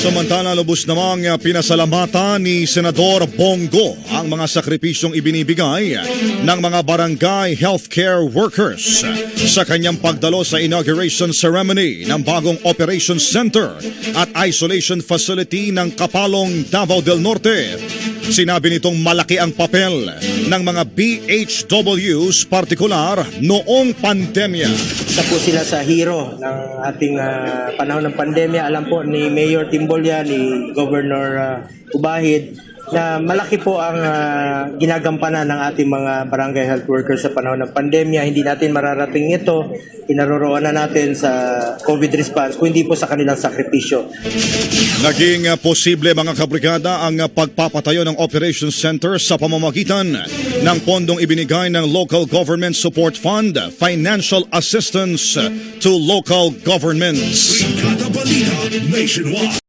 Samantala, lubos namang pinasalamatan ni Senador Bongo ang mga sakripisyong ibinibigay ng mga barangay healthcare workers sa kanyang pagdalo sa inauguration ceremony ng bagong Operations Center at Isolation Facility ng Kapalong, Davao del Norte. Sinabi nitong malaki ang papel ng mga BHWs partikular noong pandemya. Isa po sila sa hero ng ating ah, panahon ng pandemya. Alam po ni Mayor Timbolya, ni Governor ah, Ubahid, na malaki po ang ah, ginagampanan ng ating mga barangay health workers sa panahon ng pandemya. Hindi natin mararating ito, kinaroroonan natin sa COVID response, kung hindi po sa kanilang sakripisyo. Naging uh, posible mga kabrigada ang uh, pagpapatayo ng Operations Center sa pamamagitan ng pondong ibinigay ng Local Government Support Fund, financial assistance assistance to local governments. nationwide.